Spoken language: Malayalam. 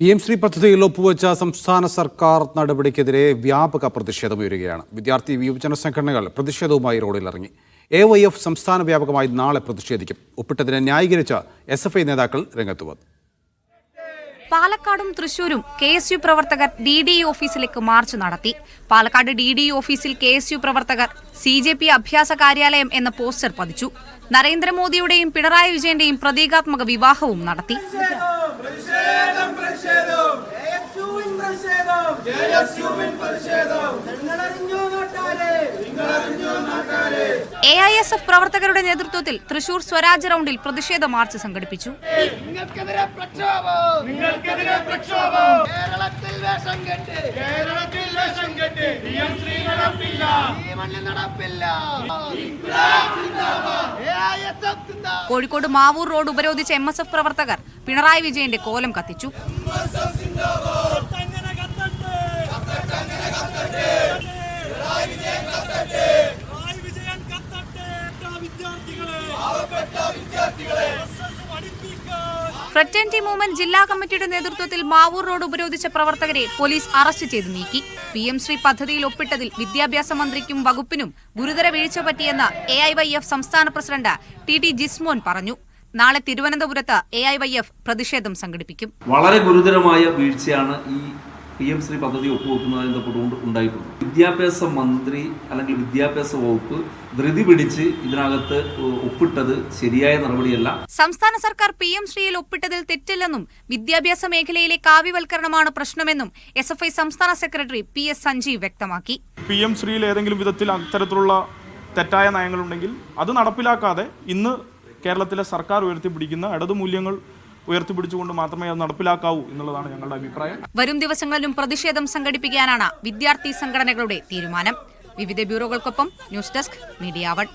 പി എം ശ്രീ പദ്ധതിയിൽ ഒപ്പുവെച്ച സംസ്ഥാന സർക്കാർ നടപടിക്കെതിരെ വ്യാപക പ്രതിഷേധം ഉയരുകയാണ്. വിദ്യാർത്ഥി യുവജന സംഘടനകൾ പ്രതിഷേധവുമായി റോഡിലിറങ്ങി. എ വൈ എഫ് സംസ്ഥാന വ്യാപകമായി നാളെ പ്രതിഷേധിക്കും. ഒപ്പിട്ടതിനെ ന്യായീകരിച്ച എസ് എഫ് ഐ നേതാക്കൾ രംഗത്ത് വന്നു. പാലക്കാടും തൃശൂരും കെ എസ് യു പ്രവർത്തകർ ഡി ഡി ഓഫീസിലേക്ക് മാർച്ച് നടത്തി. പാലക്കാട് ഡി ഡി ഓഫീസിൽ കെ എസ് യു പ്രവർത്തകർ സി ജെ പി അഭ്യാസ കാര്യാലയം എന്ന പോസ്റ്റർ പതിച്ചു. നരേന്ദ്രമോദിയുടെയും പിണറായി വിജയന്റെയും പ്രതീകാത്മക വിവാഹവും നടത്തി. എ ഐ എസ് എഫ് പ്രവർത്തകരുടെ നേതൃത്വത്തിൽ തൃശൂർ സ്വരാജ് റൗണ്ടിൽ പ്രതിഷേധ മാർച്ച് സംഘടിപ്പിച്ചു. നിങ്ങൾക്കെതിരെ പ്രക്ഷോഭം. നിങ്ങൾക്കെതിരെ പ്രക്ഷോഭം. കേരളത്തിൽ വേഷം കെട്ട്. കേരളത്തിൽ വേഷം കെട്ട്. ശ്രീ നടപ്പില്ല. ഈ മണ്ണിൽ നടപ്പില്ല സിന്ദാബാദ്. കോഴിക്കോട് മാവൂർ റോഡ് ഉപരോധിച്ച എം എസ് എഫ് പ്രവർത്തകർ പിണറായി വിജയന്റെ കോലം കത്തിച്ചു. ഫ്രറ്റേണിറ്റി മൂവ്മെന്റ് ജില്ലാ കമ്മിറ്റിയുടെ നേതൃത്വത്തിൽ മാവൂർ റോഡ് ഉപരോധിച്ച പ്രവർത്തകരെ പോലീസ് അറസ്റ്റ് ചെയ്ത് നീക്കി. പി എം ശ്രീ പദ്ധതിയിൽ ഒപ്പിട്ടതിൽ വിദ്യാഭ്യാസ മന്ത്രിക്കും വകുപ്പിനും ഗുരുതര വീഴ്ച പറ്റിയെന്ന് എ ഐ വൈ എഫ് സംസ്ഥാന പ്രസിഡന്റ് ടി ടി ജിസ്മോൻ പറഞ്ഞു. നാളെ തിരുവനന്തപുരത്ത് എ ഐ വൈ എഫ് പ്രതിഷേധം സംഘടിപ്പിക്കും. വളരെ ഗുരുതരമായ വീഴ്ചയാണ് ഈ പി എം ശ്രീ പദ്ധതി ഒപ്പുവെക്കുന്നതിന് ബന്ധപ്പെട്ടുകൊണ്ട് ഉണ്ടായിട്ടുണ്ട്. വിദ്യാഭ്യാസ മന്ത്രി അല്ലെങ്കിൽ വിദ്യാഭ്യാസ വകുപ്പ് ധൃതി പിടിച്ച് ഇതിനകത്ത് ഒപ്പിട്ടത് ശരിയായ നടപടിയല്ല. സംസ്ഥാന സർക്കാർ പി എം ശ്രീയിൽ ഒപ്പിട്ടതിൽ തെറ്റില്ലെന്നും വിദ്യാഭ്യാസ മേഖലയിലെ കാവ്യവൽക്കരണമാണ് പ്രശ്നമെന്നും എസ് എഫ് ഐ സംസ്ഥാന സെക്രട്ടറി പി എസ് സഞ്ജീവ് വ്യക്തമാക്കി. പി എം ശ്രീയിൽ ഏതെങ്കിലും വിധത്തിൽ അത്തരത്തിലുള്ള തെറ്റായ നയങ്ങളുണ്ടെങ്കിൽ അത് നടപ്പിലാക്കാതെ ഇന്ന് കേരളത്തിലെ സർക്കാർ ഉയർത്തിപ്പിടിക്കുന്ന ഇടതു മൂല്യങ്ങൾ ഉയർത്തിപ്പിടിച്ചുകൊണ്ട് മാത്രമേ അത് നടപ്പിലാക്കാവൂ എന്നുള്ളതാണ് ഞങ്ങളുടെ അഭിപ്രായം. വരും ദിവസങ്ങളിലും പ്രതിഷേധം സംഘടിപ്പിക്കാനാണ് വിദ്യാർത്ഥി സംഘടനകളുടെ തീരുമാനം. വിവിധ ബ്യൂറോകൾക്കൊപ്പം ന്യൂസ് ഡെസ്ക് മീഡിയ വൺ.